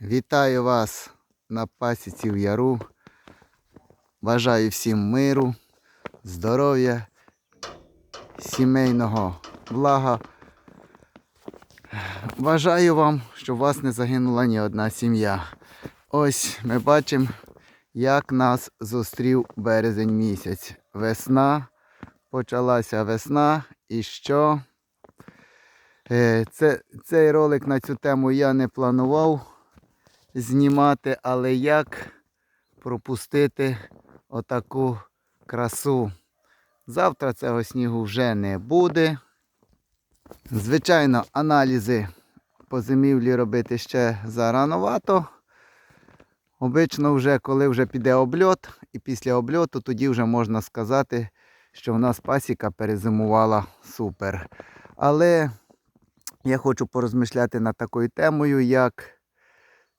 Вітаю вас на пасіці в яру. Бажаю всім миру, здоров'я, сімейного блага. Бажаю вам, щоб у вас не загинула ні одна сім'я. Ось ми бачимо, як нас зустрів березень місяць. Весна, почалася весна і що? Е, Це, цей ролик на цю тему я не планував знімати, але як пропустити отаку красу. Завтра цього снігу вже не буде. Звичайно, аналізи по зимівлі робити ще заранувато. Обично вже коли вже піде обльот, і після обльоту тоді вже можна сказати, що в нас пасіка перезимувала супер. Але я хочу порозмишляти над такою темою, як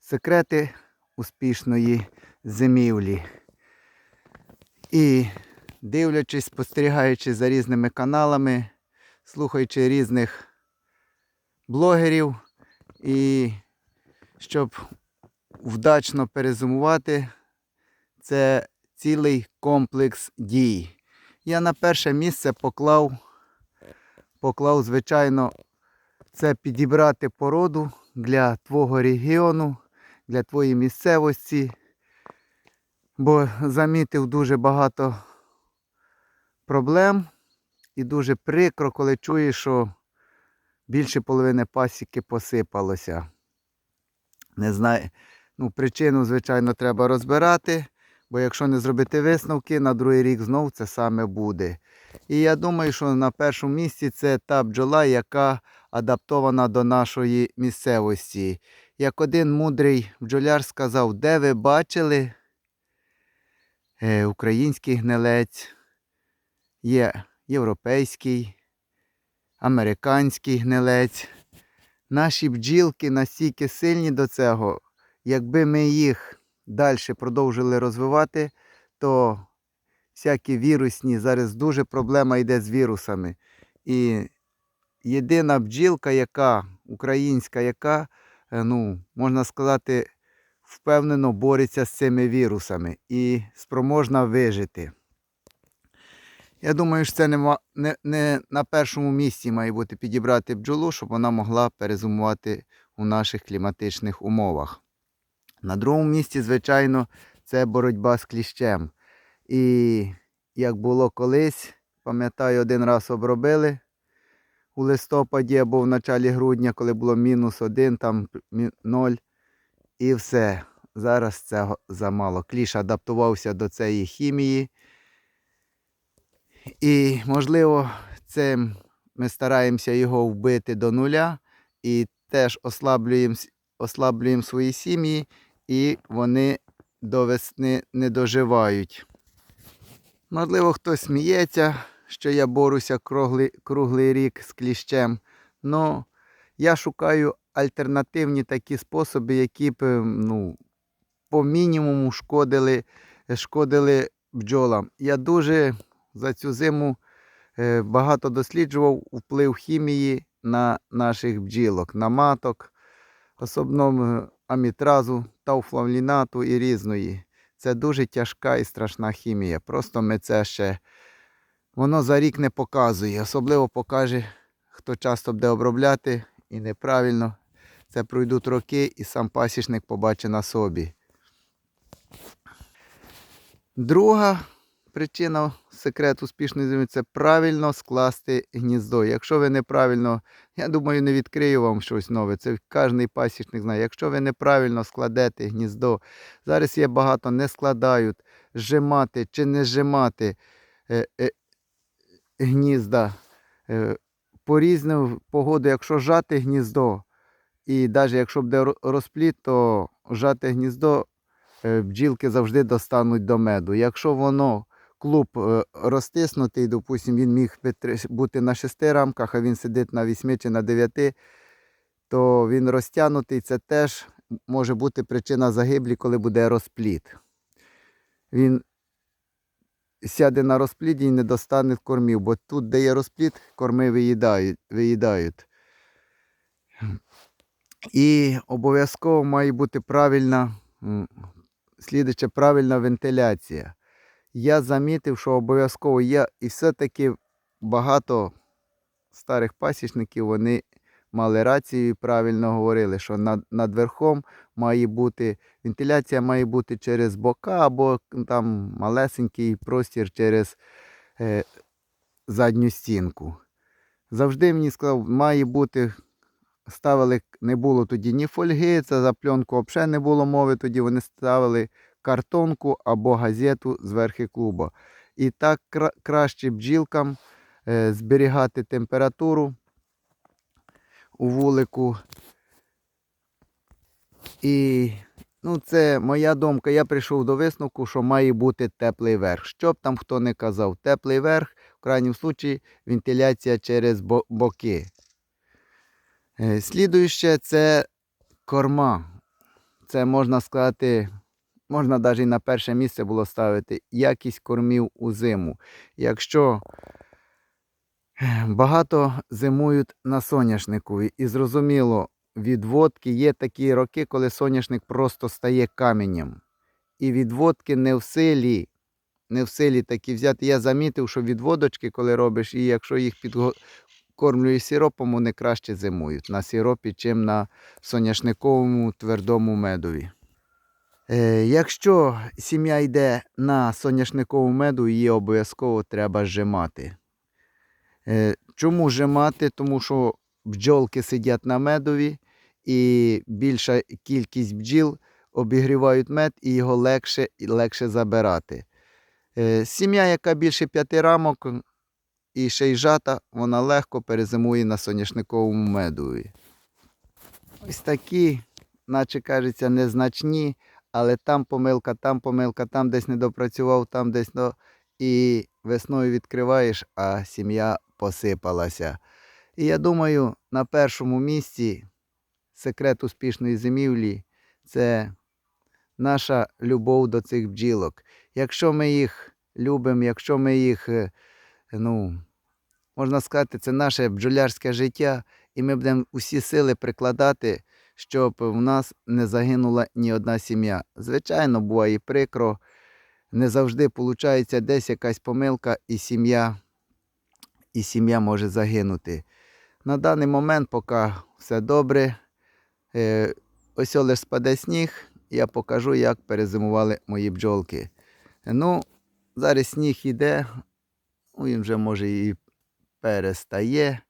секрети успішної зимівлі. І дивлячись, спостерігаючи за різними каналами, слухаючи різних блогерів, і щоб вдачно перезимувати, це цілий комплекс дій. Я на перше місце поклав, поклав, звичайно, це підібрати породу для твого регіону, для твоєї місцевості. Бо замітив дуже багато проблем і дуже прикро, коли чуєш, що більше половини пасіки посипалося. Не знаю. Ну, причину, звичайно, треба розбирати, бо якщо не зробити висновки, на другий рік знов це саме буде. І я думаю, що на першому місці це та бджола, яка адаптована до нашої місцевості. Як один мудрий бджоляр сказав, де ви бачили е, український гнилець, є європейський, американський гнилець. Наші бджілки настільки сильні до цього, якби ми їх далі продовжили розвивати, то всякі вірусні, зараз дуже проблема йде з вірусами. І єдина бджілка, яка українська, яка, ну, можна сказати, впевнено бореться з цими вірусами і спроможна вижити. Я думаю, що це нема, не, не на першому місці має бути підібрати бджолу, щоб вона могла перезимувати у наших кліматичних умовах. На другому місці, звичайно, це боротьба з кліщем. І як було колись, пам'ятаю, один раз обробили у листопаді або в началі грудня, коли було мінус один, там ноль. І все. Зараз цього замало. Кліш адаптувався до цієї хімії. І, можливо, цим ми стараємося його вбити до нуля і теж ослаблюємо, ослаблюємо свої сім'ї, і вони до весни не доживають. Можливо, хтось сміється, що я борюся круглий, круглий рік з кліщем. але я шукаю альтернативні такі способи, які б е, ну, по мінімуму шкодили, шкодили бджолам. Я дуже за цю зиму е, багато досліджував вплив хімії на наших бджілок, на маток, особливо амітразу, тауфлавлінату і різної. Це дуже тяжка і страшна хімія. Просто ми це ще воно за рік не показує. Особливо покаже, хто часто буде обробляти і неправильно. Це пройдуть роки і сам пасічник побачить на собі. Друга причина секрет успішної зими це правильно скласти гніздо. Якщо ви неправильно, я думаю, не відкрию вам щось нове. Це кожен пасічник знає. Якщо ви неправильно складете гніздо, зараз є багато, не складають, зжимати чи не зжимати е, е, гнізда. Е, по різним погоду, якщо жати гніздо, і навіть якщо буде ро- розпліт, то жати гніздо е, бджілки завжди достануть до меду. Якщо воно клуб е, розтиснутий, допустим, він міг бути на 6 рамках, а він сидить на 8 чи на 9, то він розтягнутий, це теж може бути причина загиблі, коли буде розпліт. Він сяде на розпліді і не достане кормів, бо тут, де є розпліт, корми виїдають. виїдають. І обов'язково має бути правильна, м, слідуче, правильна вентиляція. Я замітив, що обов'язково є, і все-таки багато старих пасічників вони мали рацію і правильно говорили, що над, над верхом має бути вентиляція має бути через бока або там малесенький простір через е, задню стінку. Завжди мені сказав, має бути. Ставили, не було тоді ні фольги, це за пленку взагалі не було мови. Тоді вони ставили картонку або газету зверхи клуба. І так кра- краще бджілкам е, зберігати температуру у вулику. І ну, це моя думка. Я прийшов до висновку, що має бути теплий верх. Що б там хто не казав, теплий верх, в крайньому случаї вентиляція через боки. Е, Слідуюче це корма. Це можна сказати, можна навіть на перше місце було ставити якість кормів у зиму. Якщо багато зимують на соняшнику, і зрозуміло, відводки є такі роки, коли соняшник просто стає каменем. І відводки не в силі. Не в силі такі взяти. Я замітив, що відводочки, коли робиш, і якщо їх підкормлюєш сиропом, вони краще зимують на сиропі, чим на соняшниковому твердому медові. Е, якщо сім'я йде на соняшникову меду, її обов'язково треба зжимати. Е, чому зжимати? Тому що бджолки сидять на медові, і більша кількість бджіл обігрівають мед, і його легше, легше забирати. Е, Сім'я, яка більше п'яти рамок і ще й жата, вона легко перезимує на соняшниковому медові. Ось такі, наче кажеться, незначні, але там помилка, там помилка, там десь не допрацював, там десь до. І весною відкриваєш, а сім'я посипалася. І я думаю, на першому місці секрет успішної зимівлі це наша любов до цих бджілок. Якщо ми їх любимо, якщо ми їх, е, ну, можна сказати, це наше бджолярське життя, і ми будемо усі сили прикладати, щоб в нас не загинула ні одна сім'я. Звичайно, буває прикро, не завжди виходить десь якась помилка, і сім'я, і сім'я може загинути. На даний момент, поки все добре, е, ось лише спаде сніг, я покажу, як перезимували мої бджолки. Ну, зараз сніг іде, ну, він вже може і перестає.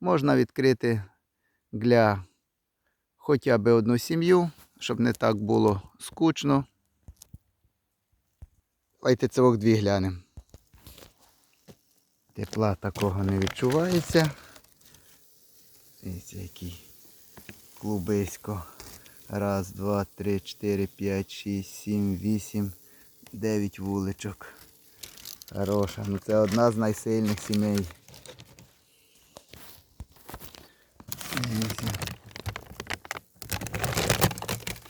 Можна відкрити для хоча б одну сім'ю, щоб не так було скучно. Давайте цих дві глянемо. Тепла такого не відчувається. Дивіться, який клубисько. Раз, два, три, чотири, п'ять, шість, сім, вісім, дев'ять вуличок. Хороша. Ну це одна з найсильних сімей.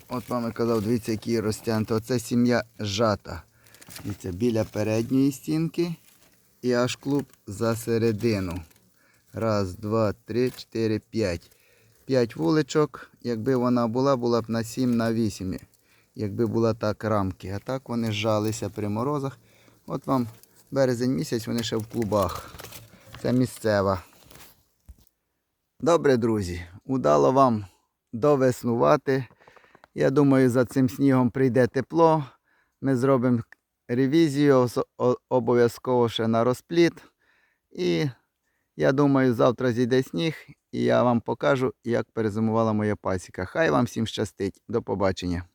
От вам і казав, дивіться, який розтягнутий. Оце сім'я жата. Дивіться, біля передньої стінки і аж клуб за середину. Раз, два, три, чотири, п'ять. П'ять вуличок. Якби вона була, була б на 7 на 8. Якби була так рамки. А так вони зжалися при морозах. От вам березень місяць, вони ще в клубах. Це місцева. Добре, друзі, удало вам довеснувати. Я думаю, за цим снігом прийде тепло. Ми зробимо ревізію обов'язково ще на розпліт. І я думаю, завтра зійде сніг, і я вам покажу, як перезимувала моя пасіка. Хай вам всім щастить. До побачення.